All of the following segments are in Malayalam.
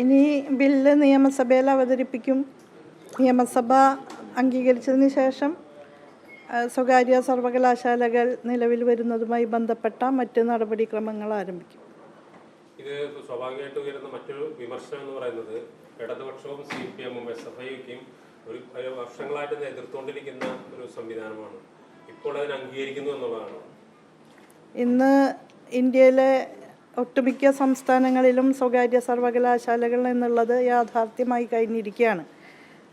ഇനി ബില്ല് നിയമസഭയിൽ അവതരിപ്പിക്കും. നിയമസഭ അംഗീകരിച്ചതിന് ശേഷം സ്വകാര്യ സർവകലാശാലകൾ നിലവിൽ വരുന്നതുമായി ബന്ധപ്പെട്ട മറ്റ് നടപടിക്രമങ്ങൾ ആരംഭിക്കും. ഇത് സ്വാഭാവികമായിട്ട് ഉയരുന്ന മറ്റൊരു വിമർശനം എന്ന് പറയുന്നത് ഇടതുപക്ഷവും സി പി എമ്മും എസ് എഫ് ഐക്കും ഒരു വർഷങ്ങളായിട്ട് എതിർത്തുകൊണ്ടിരിക്കുന്ന ഒരു സംവിധാനമാണ്. ഇപ്പോൾ അതിനെ അംഗീകരിക്കുന്നു എന്നുള്ളതാണ്. ഇന്ന് ഇന്ത്യയിലെ ഒട്ടുമിക്ക സംസ്ഥാനങ്ങളിലും സ്വകാര്യ സർവകലാശാലകൾ എന്നുള്ളത് യാഥാർത്ഥ്യമായി കഴിഞ്ഞിരിക്കുകയാണ്.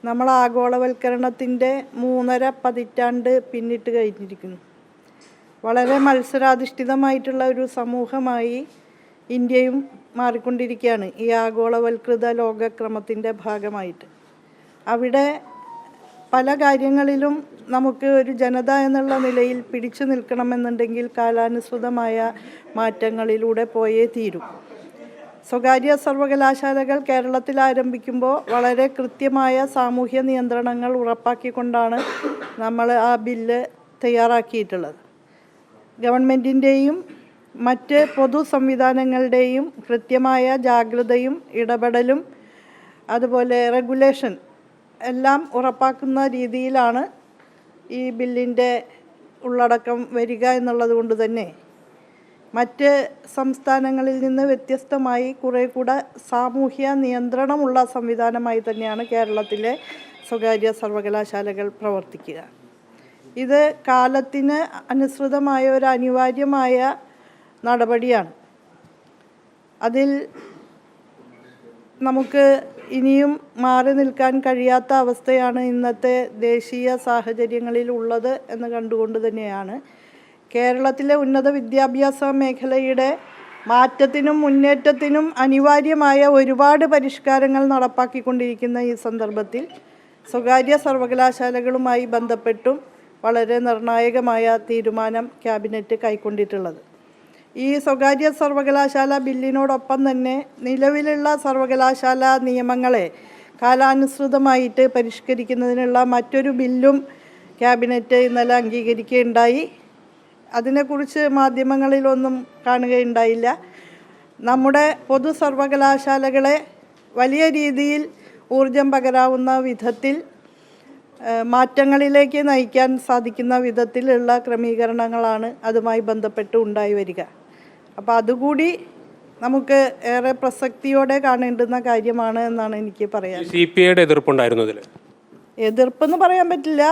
നമ്മൾ ആഗോളവൽക്കരണത്തിന്റെ മൂന്നര പതിറ്റാണ്ട് പിന്നിട്ട് കഴിഞ്ഞിരിക്കുന്നു. വളരെ മത്സരാധിഷ്ഠിതമായിട്ടുള്ള ഒരു സമൂഹമായി ഇന്ത്യയും മാറിക്കൊണ്ടിരിക്കുകയാണ് ഈ ആഗോളവൽകൃത ലോകക്രമത്തിന്റെ ഭാഗമായിട്ട്. അവിടെ പല കാര്യങ്ങളിലും നമുക്ക് ഒരു ജനത എന്നുള്ള നിലയിൽ പിടിച്ചു നിൽക്കണമെന്നുണ്ടെങ്കിൽ കാലാനുസൃതമായ മാറ്റങ്ങളിലൂടെ പോയേ തീരും. സ്വകാര്യ സർവകലാശാലകൾ കേരളത്തിൽ ആരംഭിക്കുമ്പോൾ വളരെ കൃത്യമായ സാമൂഹ്യ നിയന്ത്രണങ്ങൾ ഉറപ്പാക്കിക്കൊണ്ടാണ് നമ്മൾ ആ ബില്ല് തയ്യാറാക്കിയിട്ടുള്ളത്. ഗവൺമെന്റിന്റെയും മറ്റ് പൊതു സംവിധാനങ്ങളുടെയും കൃത്യമായ ജാഗ്രതയും ഇടപെടലും അതുപോലെ റെഗുലേഷൻ എല്ലാം ഉറപ്പാക്കുന്ന രീതിയിലാണ് ഈ ബില്ലിന്റെ ഉള്ളടക്കം വരിക എന്നുള്ളത് കൊണ്ട് തന്നെ. മറ്റ് സംസ്ഥാനങ്ങളിൽ നിന്ന് വ്യത്യസ്തമായി കുറേ കൂടെ സാമൂഹ്യ നിയന്ത്രണമുള്ള സംവിധാനമായി തന്നെയാണ് കേരളത്തിലെ സ്വകാര്യ സർവകലാശാലകൾ പ്രവർത്തിക്കുക. ഇത് കാലത്തിന് അനുസൃതമായ ഒരു അനിവാര്യമായ നടപടിയാണ്. അതിൽ നമുക്ക് ഇനിയും മാറി നിൽക്കാൻ കഴിയാത്ത അവസ്ഥയാണ് ഇന്നത്തെ ദേശീയ സാഹചര്യങ്ങളിൽ ഉള്ളത് എന്ന് കണ്ടുകൊണ്ട് തന്നെയാണ്. കേരളത്തിലെ ഉന്നത വിദ്യാഭ്യാസ മേഖലയുടെ മാറ്റത്തിനും മുന്നേറ്റത്തിനും അനിവാര്യമായ ഒരുപാട് പരിഷ്കാരങ്ങൾ നടപ്പാക്കിക്കൊണ്ടിരിക്കുന്ന ഈ സന്ദർഭത്തിൽ സ്വകാര്യ സർവകലാശാലകളുമായി ബന്ധപ്പെട്ടും വളരെ നിർണായകമായ തീരുമാനം ക്യാബിനറ്റ് കൈക്കൊണ്ടിട്ടുള്ളത്. ഈ സ്വകാര്യ സർവകലാശാല ബില്ലിനോടൊപ്പം തന്നെ നിലവിലുള്ള സർവകലാശാല നിയമങ്ങളെ കാലാനുസൃതമായിട്ട് പരിഷ്കരിക്കുന്നതിനുള്ള മറ്റൊരു ബില്ലും ക്യാബിനറ്റ് ഇന്നലെ അംഗീകരിക്കുകയുണ്ടായി. അതിനെക്കുറിച്ച് മാധ്യമങ്ങളിലൊന്നും കാണുകയുണ്ടായില്ല. നമ്മുടെ പൊതു സർവകലാശാലകളെ വലിയ രീതിയിൽ ഊർജം പകരാവുന്ന വിധത്തിൽ മാറ്റങ്ങളിലേക്ക് നയിക്കാൻ സാധിക്കുന്ന വിധത്തിലുള്ള ക്രമീകരണങ്ങളാണ് അതുമായി ബന്ധപ്പെട്ട് ഉണ്ടായി വരിക. അപ്പോൾ അതുകൂടി നമുക്ക് ഏറെ പ്രസക്തിയോടെ കാണേണ്ടുന്ന കാര്യമാണ് എന്നാണ് എനിക്ക് പറയാൻ. സി പി ഐയുടെ എതിർപ്പുണ്ടായിരുന്നു ഇതിൽ എതിർപ്പെന്ന് പറയാൻ പറ്റില്ല.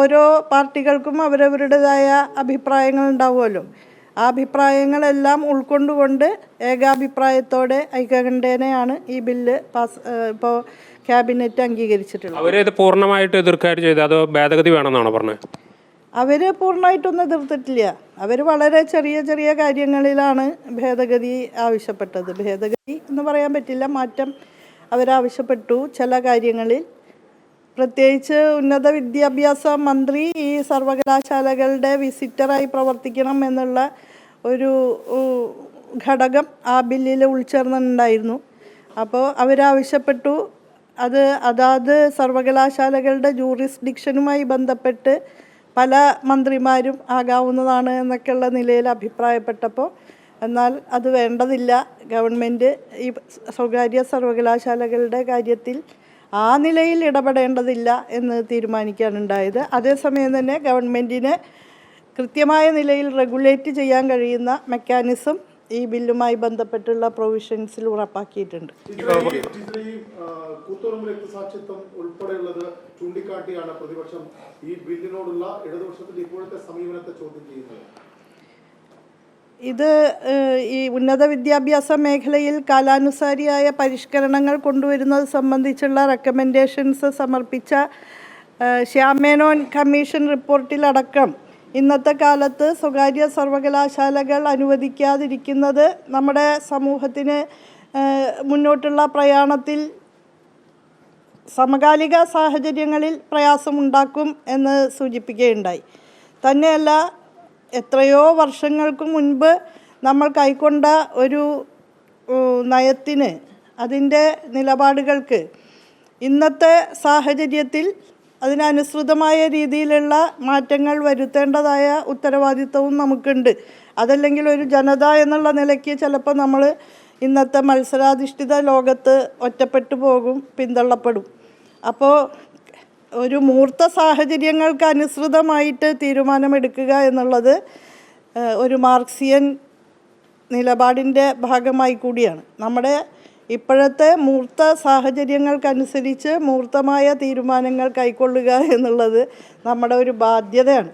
ഓരോ പാർട്ടികൾക്കും അവരവരുടേതായ അഭിപ്രായങ്ങൾ ഉണ്ടാവുമല്ലോ. ആ അഭിപ്രായങ്ങളെല്ലാം ഉൾക്കൊണ്ടുകൊണ്ട് ഏകാഭിപ്രായത്തോടെ ഐക്യകണ്ഠേനയാണ് ഈ ബില്ല് പാസ് ഇപ്പോൾ ക്യാബിനറ്റ് അംഗീകരിച്ചിട്ടുള്ളത്. അവരെ പൂർണമായിട്ട് എതിർക്കാർ ചെയ്ത് അതോ ഭേദഗതി വേണമെന്നാണോ പറഞ്ഞത്? അവർ പൂർണമായിട്ടൊന്നും എതിർത്തിട്ടില്ല. അവർ വളരെ ചെറിയ ചെറിയ കാര്യങ്ങളിലാണ് ഭേദഗതി ആവശ്യപ്പെട്ടത്. ഭേദഗതി എന്ന് പറയാൻ പറ്റില്ല മാറ്റം അവരാവശ്യപ്പെട്ടു ചില കാര്യങ്ങളിൽ. പ്രത്യേകിച്ച് ഉന്നത വിദ്യാഭ്യാസ മന്ത്രി ഈ സർവകലാശാലകളുടെ വിസിറ്ററായി പ്രവർത്തിക്കണം എന്നുള്ള ഒരു ഘടകം ആ ബില്ലിൽ ഉൾച്ചേർന്നിട്ടുണ്ടായിരുന്നു. അപ്പോൾ അവരാവശ്യപ്പെട്ടു. അത് അതാത് സർവകലാശാലകളുടെ ജൂറിസ്ഡിക്ഷനുമായി ബന്ധപ്പെട്ട് പല മന്ത്രിമാരും ആകാവുന്നതാണ് എന്നൊക്കെയുള്ള നിലയിൽ അഭിപ്രായപ്പെട്ടപ്പോൾ എന്നാൽ അത് വേണ്ടതില്ല. ഗവൺമെന്റ് ഈ സ്വകാര്യ സർവകലാശാലകളുടെ കാര്യത്തിൽ ആ നിലയിൽ ഇടപെടേണ്ടതില്ല എന്ന് തീരുമാനിക്കാനുണ്ടായത് അതേസമയം തന്നെ ഗവൺമെന്റിന് കൃത്യമായ നിലയിൽ റെഗുലേറ്റ് ചെയ്യാൻ കഴിയുന്ന മെക്കാനിസം ഈ ബില്ലുമായി ബന്ധപ്പെട്ടുള്ള പ്രൊവിഷൻസിൽ ഉറപ്പാക്കിയിട്ടുണ്ട്. ഈ ആ, കൂത്തുപറമ്പ് രക്തസാക്ഷിത്വം ഉൾപ്പെടെയുള്ളത് ചൂണ്ടിക്കാട്ടിയാണ് പ്രതിപക്ഷം ഈ ബില്ലിനോടുള്ള ഇടതുപക്ഷത്തിന്റെ ഇപ്പോഴത്തെ സമീപനത്തെ ചോദ്യം ചെയ്യുന്നത്. ഇത് ഈ ഉന്നത വിദ്യാഭ്യാസ മേഖലയിൽ കാലാനുസാരിയായ പരിഷ്കരണങ്ങൾ കൊണ്ടുവരുന്നത് സംബന്ധിച്ചുള്ള റെക്കമെൻഡേഷൻസ് സമർപ്പിച്ച ശ്യാമേനോൻ കമ്മീഷൻ റിപ്പോർട്ടിലടക്കം ഇന്നത്തെ കാലത്ത് സ്വകാര്യ സർവകലാശാലകൾ അനുവദിക്കാതിരിക്കുന്നത് നമ്മുടെ സമൂഹത്തിന് മുന്നോട്ടുള്ള പ്രയാണത്തിൽ സമകാലിക സാഹചര്യങ്ങളിൽ പ്രയാസമുണ്ടാക്കും എന്ന് സൂചിപ്പിക്കുകയുണ്ടായി. തന്നെയല്ല എത്രയോ വർഷങ്ങൾക്ക് മുൻപ് നമ്മൾ കൈക്കൊണ്ട ഒരു നയത്തിന് അതിന്റെ നിലപാടുകൾക്ക് ഇന്നത്തെ സാഹചര്യത്തിൽ അതിനനുസൃതമായ രീതിയിലുള്ള മാറ്റങ്ങൾ വരുത്തേണ്ടതായ ഉത്തരവാദിത്വവും നമുക്കുണ്ട്. അതല്ലെങ്കിൽ ഒരു ജനത എന്നുള്ള നിലയ്ക്ക് ചിലപ്പോൾ നമ്മൾ ഇന്നത്തെ മത്സരാധിഷ്ഠിത ലോകത്ത് ഒറ്റപ്പെട്ടു പോകും പിന്തള്ളപ്പെടും. അപ്പോൾ ഒരു മൂർത്ത സാഹചര്യങ്ങൾക്ക് അനുസൃതമായിട്ട് തീരുമാനമെടുക്കുക എന്നുള്ളത് ഒരു മാർക്സിയൻ നിലപാടിന്റെ ഭാഗമായി കൂടിയാണ്. നമ്മുടെ ഇപ്പോഴത്തെ മൂർത്ത സാഹചര്യങ്ങൾക്കനുസരിച്ച് മൂർത്തമായ തീരുമാനങ്ങൾ കൈക്കൊള്ളുക എന്നുള്ളത് നമ്മുടെ ഒരു ബാധ്യതയാണ്.